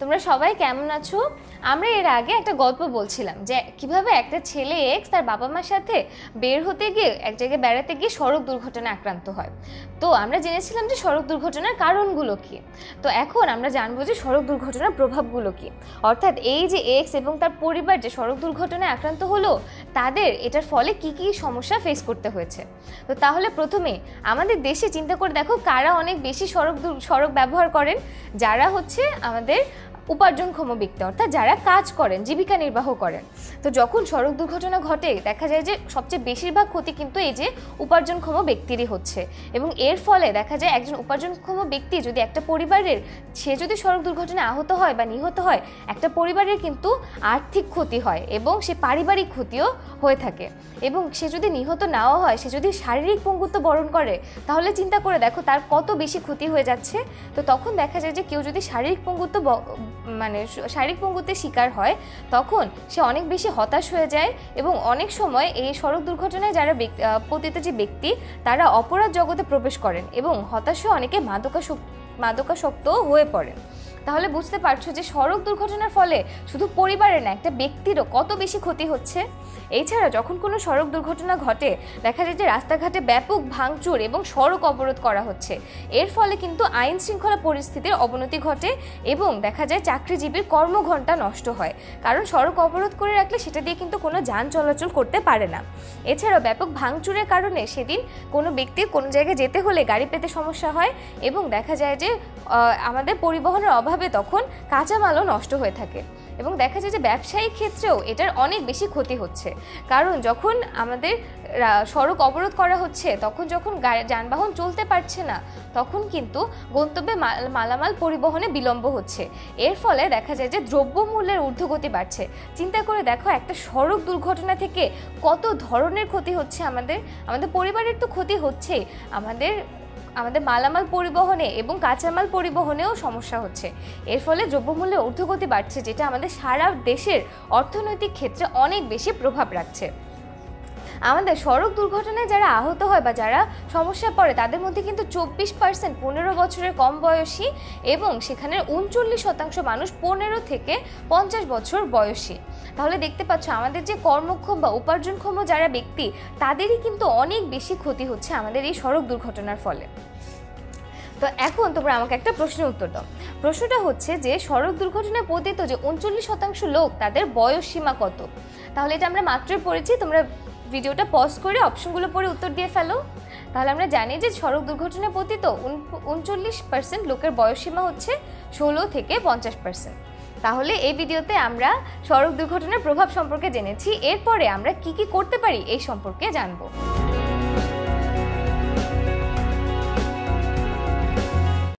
তোমরা সবাই কেমন আছো? আমরা এর আগে একটা গল্প বলছিলাম যে কীভাবে একটা ছেলে এক্স তার বাবা মার সাথে বের হতে গিয়ে এক জায়গায় বেড়াতে গিয়ে সড়ক দুর্ঘটনায় আক্রান্ত হয়। তো আমরা জেনেছিলাম যে সড়ক দুর্ঘটনার কারণগুলো কি। তো এখন আমরা জানব যে সড়ক দুর্ঘটনার প্রভাবগুলো কি। অর্থাৎ এই যে এক্স এবং তার পরিবার যে সড়ক দুর্ঘটনায় আক্রান্ত হলো, তাদের এটার ফলে কি কি সমস্যা ফেস করতে হয়েছে। তো তাহলে প্রথমে আমাদের দেশে চিন্তা করে দেখো কারা অনেক বেশি সড়ক সড়ক ব্যবহার করেন। যারা হচ্ছে আমাদের উপার্জনক্ষম ব্যক্তি, অর্থাৎ যারা কাজ করেন, জীবিকা নির্বাহ করেন। তো যখন সড়ক দুর্ঘটনা ঘটে, দেখা যায় যে সবচেয়ে বেশিরভাগ ক্ষতি কিন্তু এই যে উপার্জনক্ষম ব্যক্তিরই হচ্ছে। এবং এর ফলে দেখা যায় একজন উপার্জনক্ষম ব্যক্তি যদি একটা পরিবারের, সে যদি সড়ক দুর্ঘটনায় আহত হয় বা নিহত হয়, একটা পরিবারের কিন্তু আর্থিক ক্ষতি হয় এবং সে পারিবারিক ক্ষতিও হয়ে থাকে। এবং সে যদি নিহত নাও হয়, সে যদি শারীরিক পঙ্গুত্ব বরণ করে, তাহলে চিন্তা করে দেখো তার কত বেশি ক্ষতি হয়ে যাচ্ছে। তো তখন দেখা যায় যে কেউ যদি শারীরিক পঙ্গুত্ব মানে শারীরিক পঙ্গুত্বের শিকার হয়, তখন সে অনেক বেশি হতাশ হয়ে যায় এবং অনেক সময় এই সড়ক দুর্ঘটনায় যারা পতিত যে ব্যক্তি, তারা অপরাধ জগতে প্রবেশ করেন এবং হতাশ অনেকে মাদকাসক্ত মাদকাসক্তও হয়ে পড়েন। তাহলে বুঝতে পারছ যে সড়ক দুর্ঘটনার ফলে শুধু পরিবারের না, একটা ব্যক্তিরও কত বেশি ক্ষতি হচ্ছে? এছাড়া যখন কোনো সড়ক দুর্ঘটনা ঘটে, দেখা যায় যে রাস্তাঘাটে ব্যাপক ভাঙচুর এবং সড়ক অবরোধ করা হচ্ছে। এর ফলে কিন্তু আইন শৃঙ্খলা পরিস্থিতির অবনতি ঘটে এবং দেখা যায় চাকরিজীবীর কর্মঘণ্টা নষ্ট হয়। কারণ সড়ক অবরোধ করে রাখলে সেটা দিয়ে কিন্তু কোনো যান চলাচল করতে পারে না। এছাড়াও ব্যাপক ভাঙচুরের কারণে সেদিন কোনো ব্যক্তির কোনো জায়গায় যেতে হলে গাড়ি পেতে সমস্যা হয় এবং দেখা যায় যে আমাদের পরিবহনের অভাবে তখন কাঁচামালও নষ্ট হয়ে থাকে। এবং দেখা যায় যে ব্যবসায়িক ক্ষেত্রেও এটার অনেক বেশি ক্ষতি হচ্ছে। কারণ যখন আমাদের সড়ক অবরোধ করা হচ্ছে, তখন যখন যানবাহন চলতে পারছে না, তখন কিন্তু গন্তব্যে মালামাল পরিবহনে বিলম্ব হচ্ছে। এর ফলে দেখা যায় যে দ্রব্যমূল্যের ঊর্ধ্বগতি বাড়ছে। চিন্তা করে দেখো, একটা সড়ক দুর্ঘটনা থেকে কত ধরনের ক্ষতি হচ্ছে আমাদের? আমাদের পরিবারের তো ক্ষতি হচ্ছেই। আমাদের আমাদের মালামাল পরিবহনে এবং কাঁচামাল পরিবহনেও সমস্যা হচ্ছে। এর ফলে দ্রব্যমূল্যের ঊর্ধ্বগতি বাড়ছে, যেটা আমাদের সারা দেশের অর্থনৈতিক ক্ষেত্রে অনেক বেশি প্রভাব রাখছে। আমাদের সড়ক দুর্ঘটনায় যারা আহত হয় বা যারা সমস্যা পড়ে, তাদের মধ্যে কিন্তু চব্বিশ পার্সেন্ট পনেরো বছরের কম বয়সী এবং সেখানে উনচল্লিশ শতাংশ মানুষ পনেরো থেকে পঞ্চাশ বছর বয়সী। তাহলে দেখতে পাচ্ছ, আমাদের যে কর্মক্ষম বা উপার্জনক্ষম যারা ব্যক্তি, তাদেরই কিন্তু অনেক বেশি ক্ষতি হচ্ছে আমাদের এই সড়ক দুর্ঘটনার ফলে। তো এখন তোমরা আমাকে একটা প্রশ্নের উত্তর দাও। প্রশ্নটা হচ্ছে যে, সড়ক দুর্ঘটনায় পতিত যে উনচল্লিশ শতাংশ লোক, তাদের বয়স সীমা কত? তাহলে এটা আমরা মাত্রই পড়েছি, তোমরা ভিডিওটা পজ করে অপশনগুলো পরে উত্তর দিয়ে ফেলো। তাহলে আমরা জানি যে সড়ক দুর্ঘটনা পতিত উনচল্লিশ পার্সেন্ট লোকের বয়সসীমা হচ্ছে ষোলো থেকে পঞ্চাশ পার্সেন্ট তাহলে এই ভিডিওতে আমরা সড়ক দুর্ঘটনার প্রভাব সম্পর্কে জেনেছি। এরপরে আমরা কি কি করতে পারি এই সম্পর্কে জানব।